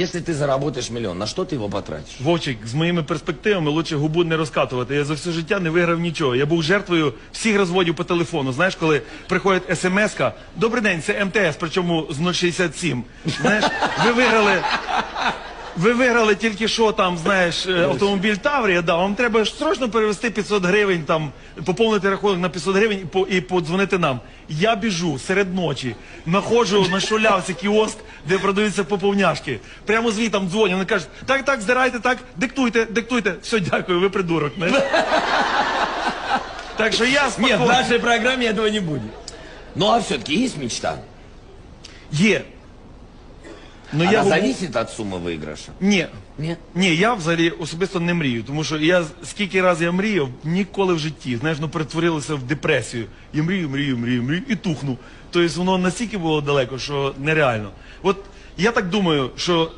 Если ты заработаешь миллион, на что ты его потратишь? Вовчик, з моїми перспективами лучше губу не розкатувати. Я за все життя не виграв нічого. Я був жертвою всіх розводів по телефону. Знаєш, коли приходить смс-ка, добрий день, це МТС, причому з 067. Знаєш, ви виграли. Ви виграли тільки що там, знаєш, е, автомобіль Таврія, да, вам треба ж срочно перевести 500 гривень, там, поповнити рахунок на 500 гривень і, по, і подзвонити нам. Я біжу серед ночі, знаходжу на шулявці кіоск, де продаються поповняшки. Прямо звітом дзвоню, вони кажуть, так, так, здирайте, так, диктуйте, диктуйте. Все, дякую, ви придурок. знаєш. Так що я Нет, в спокійно. нашей программе этого не будет. Ну а все-таки есть мечта? Є. Ну, Она я губу- зависит от суммы выигрыша? Ні. Нет. Ні, я взагалі особисто не мрію, тому що я скільки разів я мріяв, ніколи в житті, знаєш, ну перетворилося в депресію. Я мрію, мрію, мрію, мрію і тухну. Тобто воно настільки було далеко, що нереально. От я так думаю, що